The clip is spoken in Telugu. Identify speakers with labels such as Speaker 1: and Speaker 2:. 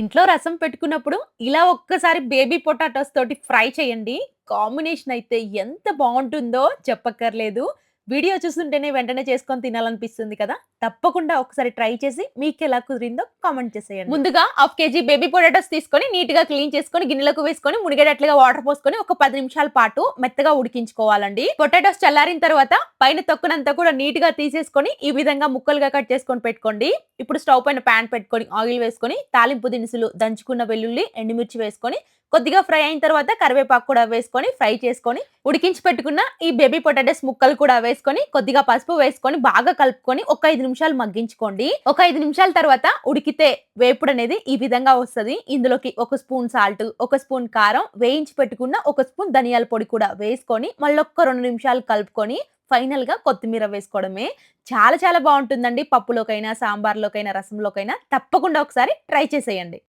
Speaker 1: ఇంట్లో రసం పెట్టుకున్నప్పుడు ఇలా ఒక్కసారి బేబీ పొటాటోస్ తోటి ఫ్రై చేయండి. కాంబినేషన్ అయితే ఎంత బాగుంటుందో చెప్పక్కర్లేదు. వీడియో చూస్తుంటేనే వెంటనే చేసుకొని తినాలనిపిస్తుంది కదా! తప్పకుండా ఒకసారి ట్రై చేసి మీకు ఎలా కుదిరిందో కామెంట్ చేసేయండి. ముందుగా హాఫ్ కేజీ బేబీ పొటాటోస్ తీసుకొని నీట్‌గా క్లీన్ చేసుకొని గిన్నెలకు వేసుకొని మునిగేటట్లుగా వాటర్ పోసుకొని ఒక పది నిమిషాల పాటు మెత్తగా ఉడికించుకోవాలండి. పొటాటోస్ చల్లారిన తర్వాత పైన తొక్కునంతా కూడా నీట్గా తీసేసుకొని ఈ విధంగా ముక్కలుగా కట్ చేసుకొని పెట్టుకోండి. ఇప్పుడు స్టవ్ పైన ప్యాన్ పెట్టుకొని ఆయిల్ వేసుకొని తాలింపు దినుసులు, దంచుకున్న వెల్లుల్లి, ఎండుమిర్చి వేసుకొని కొద్దిగా ఫ్రై అయిన తర్వాత కరివేపాకు కూడా వేసుకొని ఫ్రై చేసుకొని ఉడికించి పెట్టుకున్న ఈ బేబీ పొటాటోస్ ముక్కలు కూడా వేసుకొని కొద్దిగా పసుపు వేసుకొని బాగా కలుపుకొని ఒక ఐదు నిమిషాలు మగ్గించుకోండి. ఒక ఐదు నిమిషాల తర్వాత ఉడికితే వేపుడు అనేది ఈ విధంగా వస్తుంది ఇందులోకి ఒక స్పూన్ సాల్ట్, ఒక స్పూన్ కారం, వేయించి పెట్టుకున్న ఒక స్పూన్ ధనియాల పొడి కూడా వేసుకొని మళ్ళొక్క రెండు నిమిషాలు కలుపుకొని ఫైనల్‌గా కొత్తిమీర వేసుకోవడమే. చాలా చాలా బాగుంటుందండి పప్పులోకైనా, సాంబార్‌లోకైనా, రసంలోకైనా తప్పకుండా ఒకసారి ట్రై చేసేయండి.